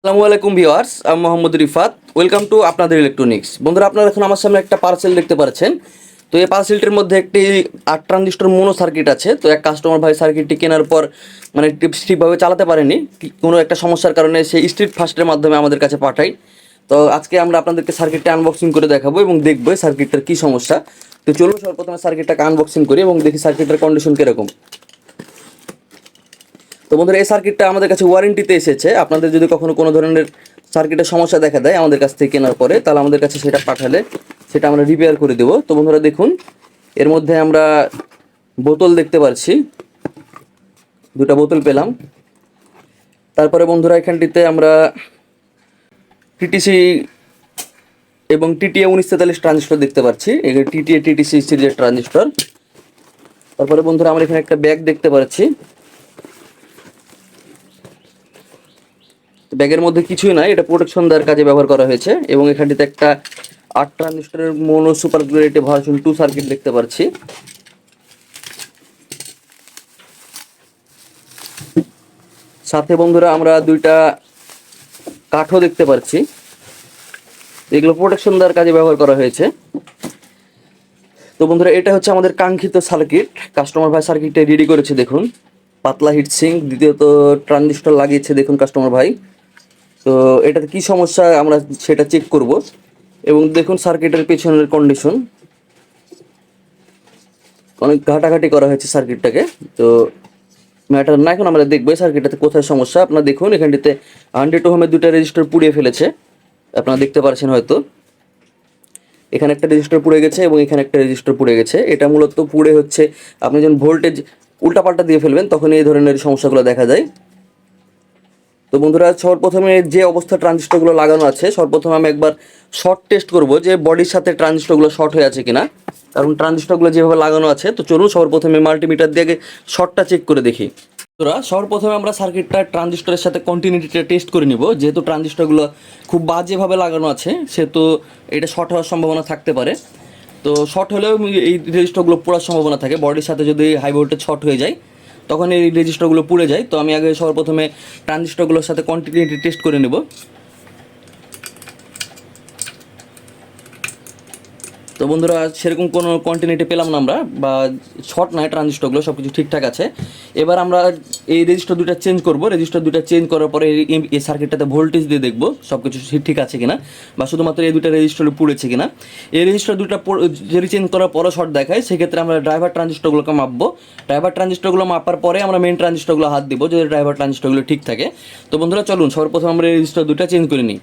আসসালামু আলাইকুম ভিওয়ার্স আমি মোহাম্মদ রিফাত। ওয়েলকাম টু আপনাদের ইলেকট্রনিক্স বন্ধুরা, আপনারা এখন আমার সামনে একটা পার্সেল দেখতে পাচ্ছেন। তো এই পার্সেলটির মধ্যে একটি আট ট্রানজিস্টর মোনো সার্কিট আছে। তো এক কাস্টমার ভাই সার্কিটটি কেনার পর মানে ঠিকভাবে চালাতে পারেনি। কোনো একটা সমস্যার কারণে সেই স্ট্রিট ফাস্টের মাধ্যমে আমাদের কাছে পাঠাই তো আজকে আমরা আপনাদেরকে সার্কিটটা আনবক্সিং করে দেখাবো এবং দেখব সার্কিটটার কী সমস্যা। তো চলুন সর্বপ্রথমে সার্কিটটাকে আনবক্সিং করি এবং দেখি সার্কিটের কন্ডিশন কীরকম। তো বন্ধুরা, এই সার্কিটটা আমাদের কাছে ওয়ারেন্টিতে এসেছে। আপনাদের যদি কখনো কোনো ধরনের সার্কিটের সমস্যা দেখা দেয় আমাদের কাছ থেকে কেনার পরে, তাহলে আমাদের কাছে সেটা পাঠালে সেটা আমরা রিপেয়ার করে দেবো। তো বন্ধুরা, দেখুন, এর মধ্যে আমরা বোতল দেখতে পাচ্ছি দুটা বোতল পেলাম। তারপরে বন্ধুরা, এখানটিতে আমরা টিটিসি এবং টিটিএ উনিশ তেতাল্লিশ ট্রানজিস্টর দেখতে পাচ্ছি। এখানে টিটিএ টিটিসি সিরিজের ট্রানজিস্টর তারপরে বন্ধুরা, আমরা এখানে একটা ব্যাগ দেখতে পাচ্ছি। ব্যাগের মধ্যে কিছুই নাই, এটা প্রোটেকশন দেওয়ার কাজে ব্যবহার করা হয়েছে এবং এখানটিতে একটা আট ট্রানজিস্টরের মোনো সুপার গ্রেডে ভার্সন টু সার্কিট দেখতে পাচ্ছি। সাথে বন্ধুরা আমরা দুইটা কাঠও দেখতে পাচ্ছি। এগুলো প্রোটেকশন দেওয়ার কাজে ব্যবহার করা হয়েছে। তো বন্ধুরা, এটা হচ্ছে আমাদের কাঙ্ক্ষিত সার্কিট কাস্টমার ভাই সার্কিটটা রেডি করেছে, দেখুন। পাতলা হিট সিঙ্ক দ্বিতীয়ত ট্রানজিস্টর লাগিয়েছে, দেখুন কাস্টমার ভাই। তো এটাতে কি সমস্যা আমরা সেটা চেক করব। এবং দেখুন সার্কিটের পেছনের কন্ডিশন অনেক ঘাটাঘাটি করা হয়েছে সার্কিটটাকে তো ম্যাটার না, এখন আমরা দেখব সার্কিটটাতে কোথায় সমস্যা। আপনারা দেখুন, এখানটিতে হান্ড্রেড ওহমের দুটা রেজিস্টার পুড়িয়ে ফেলেছে। আপনারা দেখতে পারছেন হয়তো। এখানে একটা রেজিস্টার পুড়ে গেছে এবং এখানে একটা রেজিস্টার পুড়ে গেছে। এটা মূলত পুড়ে হচ্ছে, আপনি যখন ভোল্টেজ উল্টাপাল্টা দিয়ে ফেলবেন, তখন এই ধরনের সমস্যাগুলো দেখা যায়। তো বন্ধুরা, সর্বপ্রথমে যে অবস্থা ট্রানজিস্টরগুলো লাগানো আছে, সর্বপ্রথমে আমি একবার শর্ট টেস্ট করব যে বডির সাথে ট্রানজিস্টরগুলো শর্ট হয়ে আছে কিনা। কারণ ট্রানজিস্টরগুলো যেভাবে লাগানো আছে, তো চলুন সর্বপ্রথমে মাল্টিমিটার দিয়ে শর্টটা চেক করে দেখি। বন্ধুরা, সর্বপ্রথমে আমরা সার্কিটটা ট্রানজিস্টরের সাথে কন্টিনিউটিটা টেস্ট করে নিব। যেহেতু ট্রানজিস্টরগুলো খুব বাজেভাবে লাগানো আছে, সেহেতু এটা শর্ট হওয়ার সম্ভাবনা থাকতে পারে। তো শর্ট হলেও এই রেজিস্টারগুলো পড়ার সম্ভাবনা থাকে। বডির সাথে যদি হাই ভোল্টেজ শর্ট হয়ে যায় তখন এই রেজিস্টারগুলো পুড়ে যায়। তো আমি আগে সর্বপ্রথমে ট্রানজিস্টারগুলোর সাথে কন্টিনিউটি টেস্ট করে নেব। তো বন্ধুরা, সেরকম কোনো কন্টিনিউটি পেলাম না আমরা, বা শর্ট নাই ট্রানজিস্টরগুলো সব কিছু ঠিকঠাক আছে। এবার আমরা এই রেজিস্টার দুটো চেঞ্জ করব। রেজিস্টার দুটো চেঞ্জ করার পরে এই- সার্কিটটাতে ভোল্টেজ দিয়ে দেখব সব কিছু ঠিক- আছে কিনা, বা শুধুমাত্র এই দুটো রেজিস্টারে পুড়েছে কিনা। এই রেজিস্টার দুটো যদি চেঞ্জ করার পরও শর্ট দেখায়, সেক্ষেত্রে আমরা ড্রাইভার ট্রানজিস্টরগুলোকে মাপবো। ড্রাইভার ট্রানজিস্টরগুলো মাপার পরে আমরা মেন ট্রানজিস্টরগুলো হাত দিব, যদি ড্রাইভার ট্রানজিস্টরগুলো ঠিক থাকে। তো বন্ধুরা, চলুন সর্বপ্রথম আমরা এই রেজিস্টার দুটো চেঞ্জ করে নিই।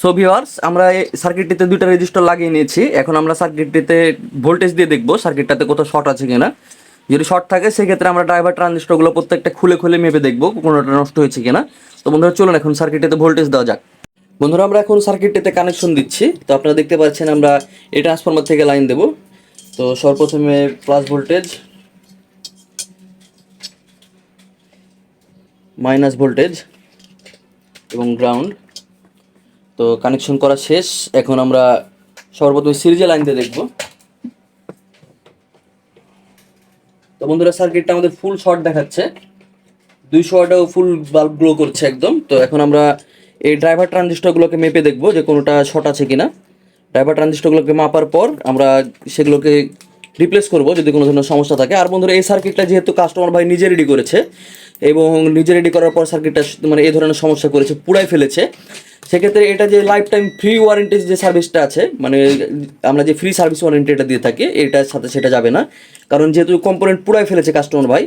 সো ভিওয়ার্স আমরা এই সার্কিটটিতে দুইটা রেজিস্টার লাগিয়ে নিয়েছি। এখন আমরা সার্কিটটিতে ভোল্টেজ দিয়ে দেখব সার্কিটটাতে কোথাও শর্ট আছে কিনা। যদি শর্ট থাকে, সেক্ষেত্রে আমরা ড্রাইভার ট্রানজিস্টরগুলো প্রত্যেকটা খুলে খুলে মেপে দেখব কোনোটা নষ্ট হয়েছে কিনা। তো বন্ধুরা, চলুন এখন সার্কিটটিতে ভোল্টেজ দেওয়া যাক। বন্ধুরা, আমরা এখন সার্কিটটিতে কানেকশন দিচ্ছি। তো আপনারা দেখতে পাচ্ছেন, আমরা এই ট্রান্সফরমার থেকে লাইন দেব। তো সর্বপ্রথমে প্লাস ভোল্টেজ মাইনাস ভোল্টেজ এবং গ্রাউন্ড তো কানেকশন করা শেষ। এখন আমরা সর্বপ্রথমে সিরিজে লাইন দিয়ে দেখব। তো বন্ধুরা সার্কিটটা আমাদের ফুল শর্ট দেখাচ্ছে। দুইশো ওয়াটাও ফুল বাল্ব গ্লো করছে একদম। তো এখন আমরা এই ড্রাইভার ট্রানজিস্টরগুলোকে মেপে দেখব যে কোনোটা শর্ট আছে কিনা। ড্রাইভার ট্রানজিস্টরগুলোকে মাপার পর আমরা সেগুলোকে রিপ্লেস করব যদি কোনো ধরনের সমস্যা থাকে। আর বন্ধুরা, এই সার্কিটটা যেহেতু কাস্টমার ভাই নিজে রেডি করেছে এবং নিজে রেডি করার পর সার্কিটটা মানে এই ধরনের সমস্যা করেছে পুরাই ফেলেছে, সেক্ষেত্রে এটা যে লাইফ টাইম ফ্রি ওয়ারেন্টি যে সার্ভিসটা আছে মানে আমরা যে ফ্রি সার্ভিস ওয়ারেন্টি এটা দিয়ে থাকি, এটার সাথে সেটা যাবে না। কারণ যেহেতু কম্পোনেন্ট পুরাই ফেলেছে কাস্টমার ভাই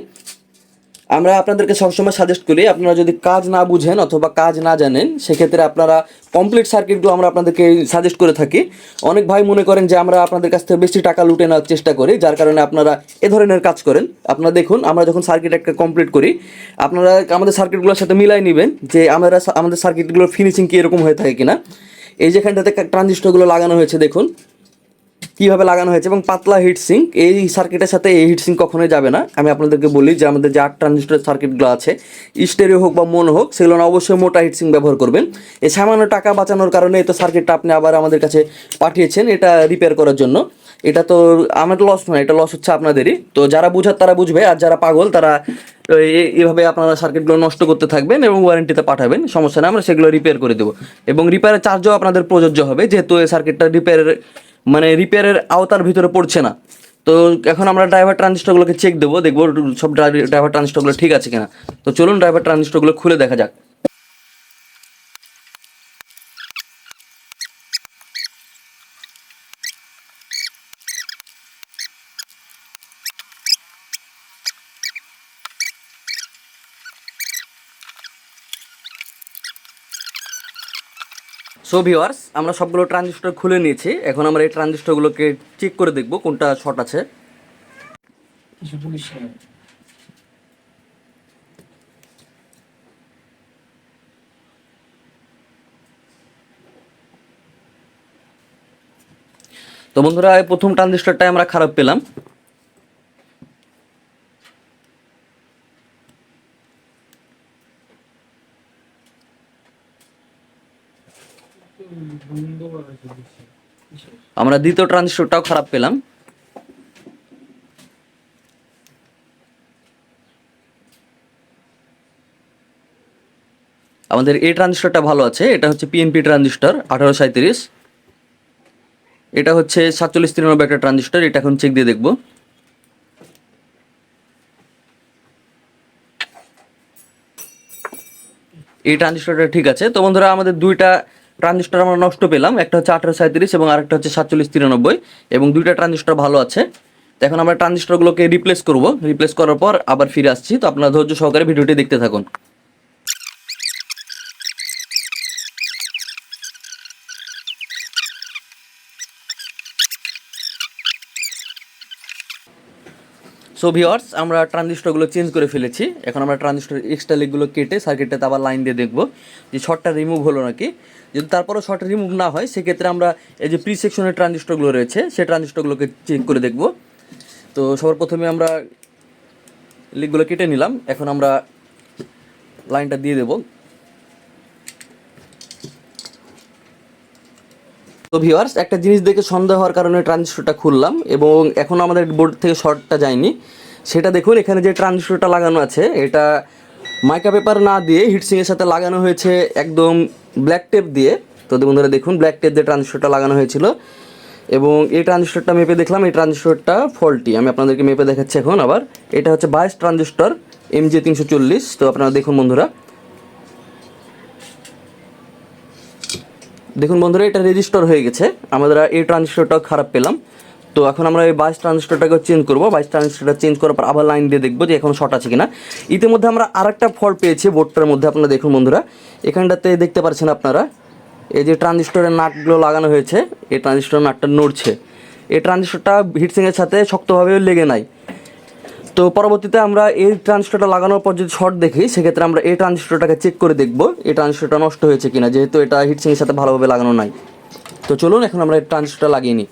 আমরা আপনাদেরকে সবসময় সাজেস্ট করি, আপনারা যদি কাজ না বুঝেন অথবা কাজ না জানেন, সেক্ষেত্রে আপনারা কমপ্লিট সার্কিটগুলো আমরা আপনাদেরকে সাজেস্ট করে থাকি। অনেক ভাই মনে করেন যে আমরা আপনাদের কাছ থেকে বেশি টাকা লুটে নেওয়ার চেষ্টা করি, যার কারণে আপনারা এ ধরনের কাজ করেন। আপনারা দেখুন, আমরা যখন সার্কিট একটা কমপ্লিট করি, আপনারা আমাদের সার্কিটগুলোর সাথে মিলাই নেবেন যে আমরা আমাদের সার্কিটগুলোর ফিনিশিং কি এরকম হয়ে থাকে কিনা। এই যেখানটাতে ট্রানজিস্টরগুলো লাগানো হয়েছে, দেখুন। কীভাবে লাগানো হয়েছে এবং পাতলা হিট সিঙ্ক এই সার্কিটের সাথে এই হিট সিঙ্ক কখনোই যাবে না। আমি আপনাদেরকে বলি যে আমাদের যে আট ট্রানজিস্টর সার্কিটগুলো আছে স্টেরিও হোক বা মন হোক, সেগুলো না অবশ্যই মোটা হিট সিঙ্ক ব্যবহার করবেন। এই সামান্য টাকা বাঁচানোর কারণে এই তো সার্কিটটা আপনি আবার আমাদের কাছে পাঠিয়েছেন, এটা রিপেয়ার করার জন্য। এটা তো আমার লস নয় এটা লস হচ্ছে আপনাদেরই। তো যারা বুঝার তারা বুঝবে, আর যারা পাগল তারা এ- এভাবে আপনারা সার্কিটগুলো নষ্ট করতে থাকবেন এবং ওয়ারেন্টিতে পাঠাবেন, সমস্যা নেই, আমরা সেগুলো রিপেয়ার করে দেবো। এবং রিপেয়ারের চার্জও আপনাদের প্রযোজ্য হবে, যেহেতু এই সার্কিটটা রিপেয়ারের মানে রিপেয়ারের আওতার ভিতরে পড়ছে না। তো এখন আমরা ড্রাইভার ট্রানজিস্টরগুলোকে চেক দেবো, দেখব সব ড্রাইভার ট্রানজিস্টরগুলো ঠিক আছে কিনা। তো চলুন ড্রাইভার ট্রানজিস্টরগুলো খুলে দেখা যাক। সো ভিওয়ার্স আমরা সবগুলো ট্রানজিস্টর খুলে নিয়েছি। এখন আমরা এই ট্রানজিস্টরগুলোকে চেক করে দেখব কোনটা শর্ট আছে। তো বন্ধুরা প্রথম ট্রানজিস্টরটাই আমরা খারাপ পেলাম। আমরা দ্বিতীয় ট্রানজিস্টরটাও খারাপ পেলাম। আমাদের এই ট্রানজিস্টরটা ভালো আছে, এটা হচ্ছে পিএনপি ট্রানজিস্টর আঠারো সাঁত্রিশ এটা হচ্ছে সাতচল্লিশ তিরানব্বই একটা ট্রানজিস্টর, এটা এখন চেক দিয়ে দেখব। এই ট্রানজিস্টরটা ঠিক আছে। তো বন্ধুরা, আমাদের দুইটা ট্রানজিস্টর আমরা নষ্ট পেলাম। একটা হচ্ছে আঠারো সাঁত্রিশ এবং আরেকটা হচ্ছে সাতচল্লিশ তিরানব্বই এবং দুইটা ট্রানজিস্টর ভালো আছে। তো এখন আমরা ট্রানজিস্টরগুলোকে রিপ্লেস করব। রিপ্লেস করার পর আবার ফিরে আসছি। তো আপনারা ধৈর্য সহকারে ভিডিওটি দেখতে থাকুন। সো ভিওয়ার্স আমরা ট্রানজিস্টরগুলো চেঞ্জ করে ফেলেছি। এখন আমরা ট্রানজিস্টর এক্সট্রা লিগগুলো কেটে সার্কিটটাতে আবার লাইন দিয়ে দেখব যে শর্টটা রিমুভ হলো নাকি। যদি তারপরেও শর্ট রিমুভ না হয়, সেক্ষেত্রে আমরা এই যে প্রি সেকশনের ট্রানজিস্টরগুলো রয়েছে, সেই ট্রানজিস্টরগুলোকে চেক করে দেখব। তো সবার প্রথমে আমরা লিগগুলো কেটে নিলাম। এখন আমরা লাইনটা দিয়ে দেবো। তো ভিউয়ার্স একটা জিনিস দেখে সন্দেহ হওয়ার কারণে ট্রানজিস্টরটা খুললাম এবং এখন আমাদের বোর্ড থেকে শর্টটা যায়নি। সেটা দেখুন, এখানে যে ট্রানজিস্টরটা লাগানো আছে, এটা মাইকা পেপার না দিয়ে হিটসিংয়ের সাথে লাগানো হয়েছে একদম ব্ল্যাক টেপ দিয়ে। তো বন্ধুরা দেখুন ব্ল্যাক টেপ দিয়ে ট্রানজিস্টরটা লাগানো হয়েছিল। এবং এই ট্রানজিস্টরটা মেপে দেখলাম, এই ট্রানজিস্টরটা ফল্টি আমি আপনাদেরকে মেপে দেখাচ্ছি এখন আবার। এটা হচ্ছে বাইশ ট্রানজিস্টর এম জে তিনশো চল্লিশ। তো আপনারা দেখুন বন্ধুরা দেখুন বন্ধুরা, এটা রেজিস্টার হয়ে গেছে। আমরা এই ট্রানজিস্টরটাও খারাপ পেলাম। তো এখন আমরা এই বাইশ ট্রানজিস্টরটাকে চেঞ্জ করব। বাইশ ট্রানজিস্টরটা চেঞ্জ করার পর আবার লাইন দিয়ে দেখব যে এখন শর্ট আছে কিনা। ইতিমধ্যে আমরা আরেকটা ফল্ট পেয়েছি বোর্ডটার মধ্যে, আপনারা দেখুন বন্ধুরা। এখানটাতে দেখতে পাচ্ছেন আপনারা, এই যে ট্রানজিস্টরের নাটগুলো লাগানো হয়েছে, এই ট্রানজিস্টরের নাটটা নড়ছে। এই ট্রানজিস্টরটা হিটসিংয়ের সাথে শক্তভাবে লেগে নাই। তো পরবর্তীতে আমরা এই ট্রানজিস্টরটা লাগানোর পর যদি শর্ট দেখি, সেক্ষেত্রে আমরা এই ট্রানজিস্টরটাকে চেক করে দেখব, এই ট্রানজিস্টরটা নষ্ট হয়েছে কিনা, যেহেতু এটা হিটসিংয়ের সাথে ভালোভাবে লাগানো নাই। তো চলুন, এখন আমরা এই ট্রানজিস্টরটা লাগিয়ে নিই।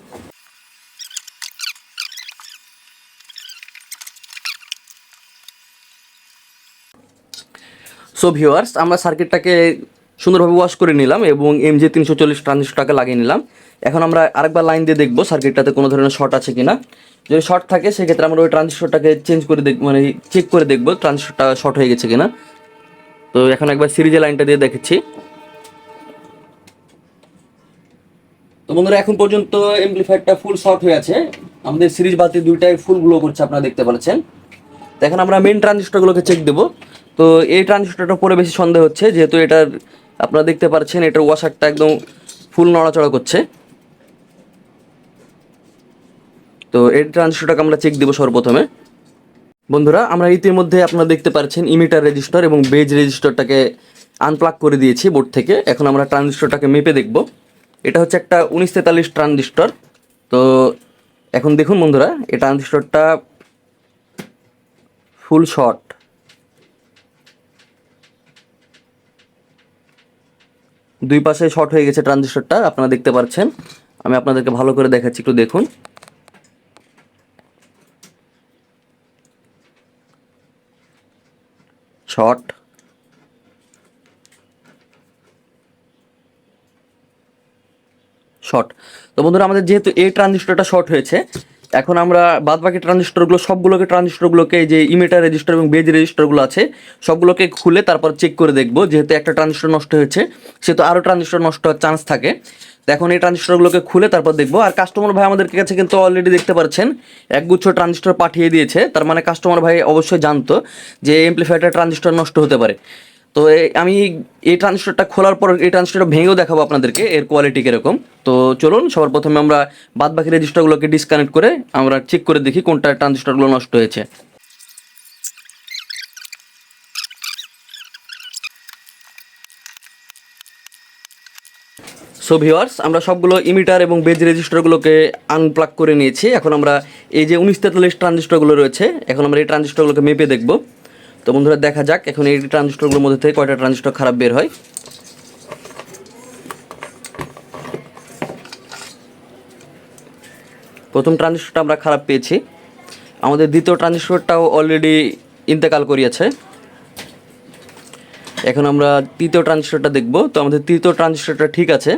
সো ভিউয়ার্স আমরা সার্কিটটাকে সুন্দরভাবে ওয়াশ করে নিলাম এবং এম জি তিনশো চল্লিশ ট্রানজিস্টরটাকে লাগিয়ে নিলাম। এখন আমরা আরেকবার লাইন দিয়ে দেখব সার্কিটটাতে কোনো ধরনের শর্ট আছে কিনা। যদি শর্ট থাকে, সেক্ষেত্রে আমরা ওই ট্রানজিস্টরটাকে চেঞ্জ করে দেখ মানে চেক করে দেখব ট্রানজিস্টরটা শর্ট হয়ে গেছে কিনা। তো এখন একবার সিরিজে লাইনটা দিয়ে দেখেছি। তো বন্ধুরা, এখন পর্যন্ত এমপ্লিফায়ারটা ফুল শর্ট হয়ে আছে। আমাদের সিরিজ বাতি দুইটাই ফুল গ্লো করছে, আপনারা দেখতে পাচ্ছেন। তো এখন আমরা মেন ট্রানজিস্টরগুলোকে চেক দেবো। তো এই ট্রানজিস্টরটা পরে বেশি সন্দেহ হচ্ছে, যেহেতু এটার আপনারা দেখতে পাচ্ছেন, এটার ওয়াশারটা একদম ফুল নড়াচড়া করছে। তো এই ট্রানজিস্টরটাকে আমরা চেক দেবো সর্বপ্রথমে। বন্ধুরা, আমরা ইতিমধ্যে আপনারা দেখতে পাচ্ছেন ইমিটার রেজিস্টার এবং বেজ রেজিস্টারটাকে আনপ্লাগ করে দিয়েছি বোর্ড থেকে। এখন আমরা ট্রানজিস্টরটাকে মেপে দেখব। এটা হচ্ছে একটা উনিশ তেতাল্লিশ ট্রানজিস্টর তো এখন দেখুন বন্ধুরা, এই ট্রানজিস্টরটা ফুল শর্ট দুই পাশে শর্ট হয়ে গেছে ট্রানজিস্টরটা আপনারা দেখতে পাচ্ছেন আমি আপনাদেরকে ভালো করে দেখাচ্ছি, একটু দেখুন শর্ট শর্ট তো বন্ধুরা, আমাদের যেহেতু এই ট্রানজিস্টরটা শর্ট হয়েছে, এখন আমরা বাদ বাকি ট্রানজিস্টরগুলো, সবগুলোকে ট্রানজিস্টরগুলোকে যে ইমিটার রেজিস্টার এবং বেজ রেজিস্টারগুলো আছে, সবগুলোকে খুলে তারপর চেক করে দেখব, যেহেতু একটা ট্রানজিস্টর নষ্ট হয়েছে, সেহেতু আরও ট্রানজিস্টর নষ্ট হওয়ার চান্স থাকে। এখন এই ট্রানজিস্টরগুলোকে খুলে তারপর দেখব, আর কাস্টমার ভাই আমাদের কাছে কিন্তু অলরেডি দেখতে পাচ্ছেন একগুচ্ছ ট্রানজিস্টর পাঠিয়ে দিয়েছে, তার মানে কাস্টমার ভাই অবশ্যই জানতো যে এমপ্লিফায়ারটা ট্রানজিস্টর নষ্ট হতে পারে। তো আমি এই ট্রানজিস্টরটা খোলার পর এই ট্রানজিস্টরটা ভেঙেও দেখাবো আপনাদেরকে, এর কোয়ালিটি কীরকম। তো চলুন, সবার প্রথমে আমরা বাদ বাকি রেজিস্টারগুলোকে ডিসকানেক্ট করে আমরা চেক করে দেখি কোনটা ট্রানজিস্টরগুলো নষ্ট হয়েছে। সো ভিওয়ার্স আমরা সবগুলো ইমিটার এবং বেজ রেজিস্টারগুলোকে আনপ্লাগ করে নিয়েছি। এখন আমরা এই যে উনিশ তেতাল্লিশ ট্রানজিস্টরগুলো রয়েছে, এখন আমরা এই ট্রানজিস্টরগুলোকে মেপে দেখব। তো বন্ধুরা দেখা যাক, এখন এই ট্রানজিস্টরগুলোর মধ্যে থেকে কয়টা ট্রানজিস্টর খারাপ বের হয়। প্রথম ট্রানজিস্টরটা আমরা খারাপ পেয়েছি। আমাদের দ্বিতীয় ট্রানজিস্টরটাও অলরেডি ইন্তেকাল করিয়েছে। এখন আমরা তৃতীয় ট্রানজিস্টরটা দেখব। তো আমাদের তৃতীয় ট্রানজিস্টরটা ঠিক আছে।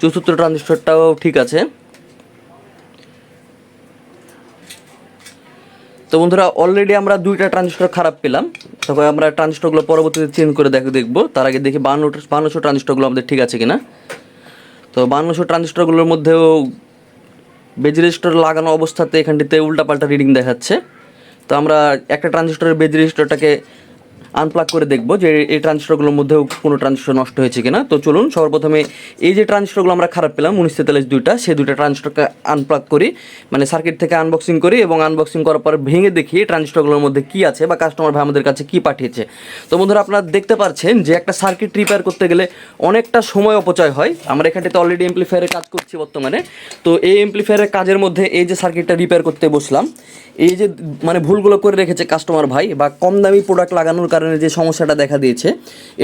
চতুর্থ ট্রানজিস্টরটাও ঠিক আছে। তো বন্ধুরা অলরেডি আমরা দুইটা ট্রানজিস্টর খারাপ পেলাম। তবে আমরা ট্রানজিস্টরগুলো পরবর্তীতে চেঞ্জ করে দেখে দেখব। তার আগে দেখি বান্ন বান্নশো ট্রানজিস্টরগুলো আমাদের ঠিক আছে কিনা। তো বান্নশো ট্রানজিস্টরগুলোর মধ্যেও বেজ রেজিস্টার লাগানো অবস্থাতে এখানটিতে উল্টাপাল্টা রিডিং দেখাচ্ছে। তো আমরা একটা ট্রানজিস্টরের বেজ রেজিস্টারটাকে আনপ্লাগ করে দেখব যে এই ট্রানজিস্টরগুলোর মধ্যেও কোনো ট্রানজিস্টর নষ্ট হয়েছে কিনা। তো চলুন, সর্বপ্রথমে এই যে ট্রানজিস্টরগুলো আমরা খারাপ পেলাম, উনিশ তেতাল্লিশ দুইটা, সেই দুইটা ট্রানজিস্টরকে আনপ্লাগ করি মানে সার্কিট থেকে আনবক্সিং করি এবং আনবক্সিং করার পর ভেঙে দেখি ট্রানজিস্টরগুলোর মধ্যে কী আছে বা কাস্টমার ভাই আমাদের কাছে কী পাঠিয়েছে। তো বন্ধুরা, আপনারা দেখতে পাচ্ছেন যে একটা সার্কিট রিপেয়ার করতে গেলে অনেকটা সময় অপচয় হয়। আমরা এখানটাতে অলরেডি এমপ্লিফায়ারের কাজ করছি বর্তমানে। তো এই এমপ্লিফায়ারের কাজের মধ্যে এই যে সার্কিটটা রিপেয়ার করতে বসলাম, এই যে মানে ভুলগুলো করে রেখেছে কাস্টমার ভাই বা কম দামি প্রোডাক্ট লাগানোর কারণে যে সমস্যাটা দেখা দিয়েছে,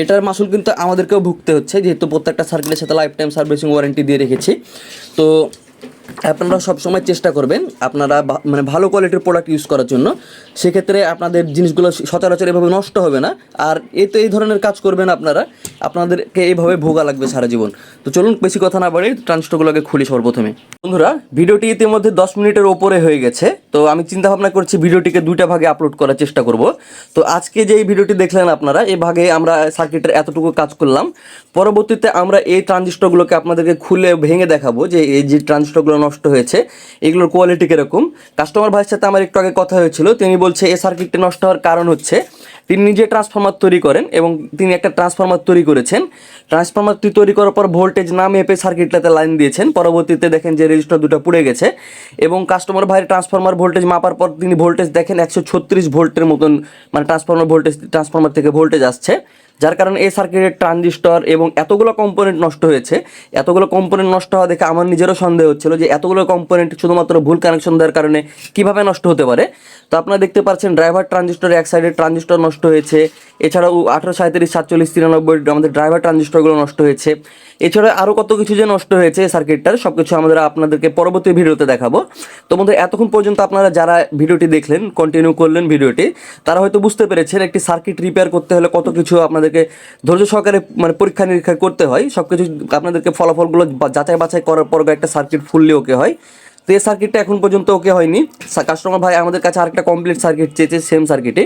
এটার মাসুল কিন্তু আমাদেরকেও ভুগতে হচ্ছে, যেহেতু প্রত্যেকটা সার্কিটের সাথে লাইফ টাইম সার্ভিসিং ওয়ারেন্টি দিয়ে রেখেছি। তো আপনারা সবসময় চেষ্টা করবেন আপনারা মানে ভালো কোয়ালিটির প্রোডাক্ট ইউজ করার জন্য। সেক্ষেত্রে আপনাদের জিনিসগুলো সচরাচর এভাবে নষ্ট হবে না। আর এতে এই ধরনের কাজ করবেন আপনারা। আপনাদেরকে এইভাবে ভোগা লাগবে সারা জীবন। তো চলুন, বেশি কথা না বাড়ি ট্রান্সটগুলোকে খুলি সর্বপ্রথমে। বন্ধুরা, ভিডিওটি ইতিমধ্যে দশ মিনিটের ওপরে হয়ে গেছে। তো আমি চিন্তা ভাবনা করছি ভিডিওটিকে দুইটা ভাগে আপলোড করার চেষ্টা করব। তো আজকে যে এই ভিডিওটি দেখলেন আপনারা এই ভাগে আমরা সার্কিটের এতটুকু কাজ করলাম। পরবর্তীতে আমরা এই ট্রানজিস্টরগুলোকে আপনাদেরকে খুলে ভেঙে দেখাবো যে এই যে ট্রানজিস্টরগুলো নষ্ট হয়েছে। এগুলোর কোয়ালিটি কীরকম? কাস্টমার ভাইয়ের সাথে আমার একটু আগে কথা হয়েছিল, তিনি বলছে এই সার্কিটটি নষ্ট হওয়ার কারণ হচ্ছে, তিনি নিজে ট্রান্সফরমার তৈরি করেন এবং তিনি একটা ট্রান্সফরমার তৈরি করেছেন। ট্রান্সফরমারটি তৈরি করার পর ভোল্টেজ না মেপে সার্কিটটাতে লাইন দিয়েছেন। পরবর্তীতে দেখেন যে রেজিস্টার দুটো পুড়ে গেছে এবং কাস্টমার ভাইয়ের ট্রান্সফরমার ভোল্টেজ মাপার পর তিনি ভোল্টেজ দেখেন একশো ছত্রিশ ভোল্টের মতন মানে ট্রান্সফরমার ভোল্টেজ ট্রান্সফরমার থেকে ভোল্টেজ আসছে। যার কারণে এই সার্কিটের ট্রানজিস্টর এবং এতগুলো কম্পোনেন্ট নষ্ট হয়েছে। এতগুলো কম্পোনেন্ট নষ্ট হওয়া দেখে আমার নিজেরও সন্দেহ হচ্ছিল যে এতগুলো কম্পোনেন্ট শুধুমাত্র ভুল কানেকশন দেওয়ার কারণে কীভাবে নষ্ট হতে পারে। তো আপনারা দেখতে পাচ্ছেন ড্রাইভার ট্রানজিস্টর এক সাইডে ট্রানজিস্টর নষ্ট হয়েছে। এছাড়াও আঠারো সাঁত্রিশ সাতচল্লিশ, তিরানব্বই আমাদের ড্রাইভার ট্রানজিস্টরগুলো নষ্ট হয়েছে। এছাড়া আরও কত কিছু যে নষ্ট হয়েছে সার্কিটটার সব কিছু আমাদের আপনাদেরকে পরবর্তী ভিডিওতে দেখাবো। তো বন্ধু, এতক্ষণ পর্যন্ত আপনারা যারা ভিডিওটি দেখলেন কন্টিনিউ করলেন ভিডিওটি, তারা হয়তো বুঝতে পেরেছেন, একটি সার্কিট রিপেয়ার করতে হলে কত কিছু আপনাদেরকে ধৈর্য সহকারে মানে পরীক্ষা নিরীক্ষা করতে হয়। সব কিছু আপনাদেরকে ফলাফলগুলো যাচাই বাছাই করার পর একটা সার্কিট ফুললি ওকে হয়। তো এই সার্কিটটা এখন পর্যন্ত ওকে হয়নি। কাস্টমার ভাই আমাদের কাছে আরেকটা কমপ্লিট সার্কিট চেয়েছে সেম সার্কিটে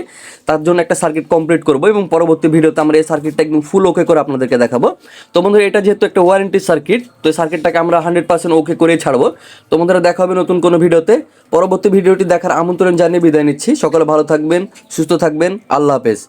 তার জন্য একটা সার্কিট কমপ্লিট করব এবং পরবর্তী ভিডিওতে আমরা এই সার্কিটটা একদম ফুল ওকে করে আপনাদেরকে দেখাবো। তো বন্ধুরা, এটা যেহেতু একটা ওয়ারেন্টি সার্কিট তো এই সার্কিটটাকে আমরা হান্ড্রেড পার্সেন্ট ওকে করেই ছাড়বো। তো বন্ধুরা, দেখা হবে নতুন কোনো ভিডিওতে পরবর্তী ভিডিওটি দেখার আমন্ত্রণ জানিয়ে বিদায় নিচ্ছি। সকলে ভালো থাকবেন, সুস্থ থাকবেন। আল্লাহ হাফেজ।